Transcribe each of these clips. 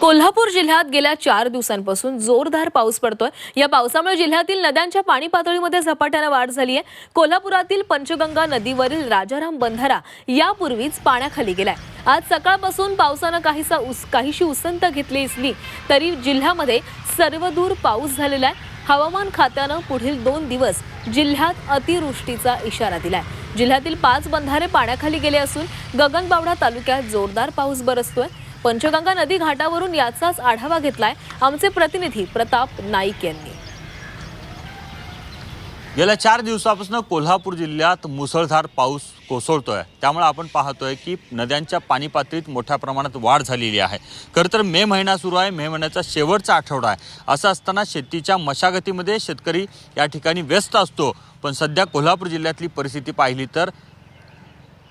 कोल्हापूर जिल्ह्यात गेल्या चार दिवसांपासून जोरदार पाऊस पडतोय. या पावसामुळे जिल्ह्यातील नद्यांच्या पाणी पातळीमध्ये झपाट्यानं वाढ झाली आहे. कोल्हापुरातील पंचगंगा नदीवरील राजाराम बंधारा यापूर्वीच पाण्याखाली गेलाय. आज सकाळपासून पावसानं काहीसा उस काहीशी उसंत घेतली असली तरी जिल्ह्यामध्ये सर्वदूर पाऊस झालेला आहे. हवामान खात्यानं पुढील दोन दिवस जिल्ह्यात अतिवृष्टीचा इशारा दिलाय. जिल्ह्यातील पाच बंधारे पाण्याखाली गेले असून गगनबावडा तालुक्यात जोरदार पाऊस बरसतोय. पंचगंगा नदी घाटावरून याचाच आढावा घेतलाय आमचे प्रतिनिधी प्रताप नाईक यांनी. गेल्या चार दिवसापासून कोल्हापूर जिल्ह्यात मुसळधार पाऊस कोसळतोय. त्यामुळे आपण पाहतोय की नद्यांच्या पाणी पातळीत मोठ्या प्रमाणात वाढ झालेली आहे. खरं तर मे महिना सुरू आहे मे महिन्याचा शेवटचा आठवडा आहे. असं असताना शेतीच्या मशागतीमध्ये शेतकरी या ठिकाणी व्यस्त असतो. पण सध्या कोल्हापूर जिल्ह्यातली परिस्थिती पाहिली तर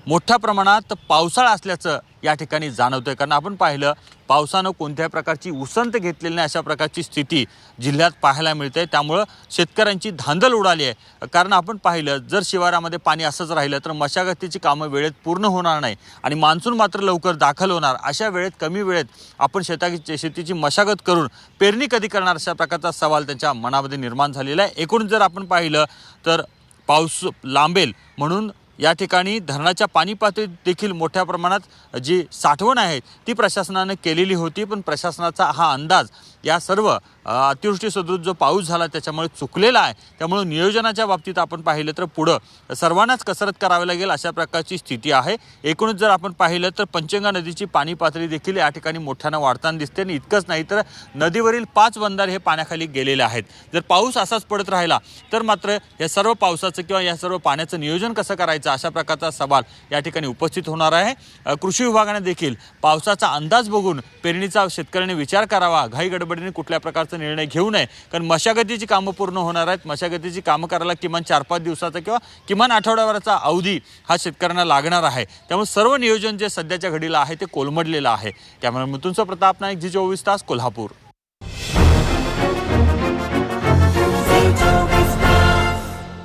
मोठ्या प्रमाणात पावसाळा असल्याचं या ठिकाणी जाणवतंय. कारण आपण पाहिलं पावसानं कोणत्याही प्रकारची उसंत घेतलेली नाही अशा प्रकारची स्थिती जिल्ह्यात पाहायला मिळते त्यामुळं शेतकऱ्यांची धांदल उडाली आहे. कारण आपण पाहिलं जर शिवारामध्ये पाणी असंच राहिलं तर मशागतीची कामं वेळेत पूर्ण होणार नाही आणि मान्सून मात्र लवकर दाखल होणार. अशा वेळेत कमी वेळेत आपण शेताची शेतीची मशागत करून पेरणी कधी करणार अशा प्रकारचा सवाल त्यांच्या मनामध्ये निर्माण झालेला आहे. एकूण जर आपण पाहिलं तर पाऊस लांबेल म्हणून या ठिकाणी धरणाच्या पाणी पातळीत देखील मोठ्या प्रमाणात जी साठवण आहे ती प्रशासनानं केलेली होती पण प्रशासनाचा हा अंदाज या सर्व अतिवृष्टी सदृश जो पाऊस झाला त्याच्यामुळे चुकलेला आहे. त्यामुळे नियोजनाच्या बाबतीत आपण पाहिलं तर पुढं सर्वांनाच कसरत करावी लागेल अशा प्रकारची स्थिती आहे. एकूणच जर आपण पाहिलं तर पंचगंगा नदीची पाणी पातळी देखील या ठिकाणी मोठ्यानं वाढताना दिसते आणि इतकंच नाही तर नदीवरील पाच बंधारे हे पाण्याखाली गेलेले आहेत. जर पाऊस असाच पडत राहिला तर मात्र या सर्व पावसाचं किंवा या सर्व पाण्याचं नियोजन कसं करायचं अशा प्रकारचा सवाल या ठिकाणी उपस्थित होणार आहे. कृषी विभागाने देखील पावसाचा अंदाज बघून पेरणीचा शेतकऱ्यांनी विचार करावा. घाई गडबडीने कुठल्या प्रकारचं निर्णय घेऊ नये. कारण मशागतीची कामं पूर्ण होणार आहेत. मशागतीची कामं करायला किमान चार पाच दिवसाचा किंवा किमान आठवड्याभराचा अवधी हा शेतकऱ्यांना लागणार आहे. त्यामुळे सर्व नियोजन जे सध्याच्या घडीला आहे ते कोलमडलेलं आहे. त्यामुळे मृत्यूंचा प्रताप नाईक जी चोवीस तास कोल्हापूर.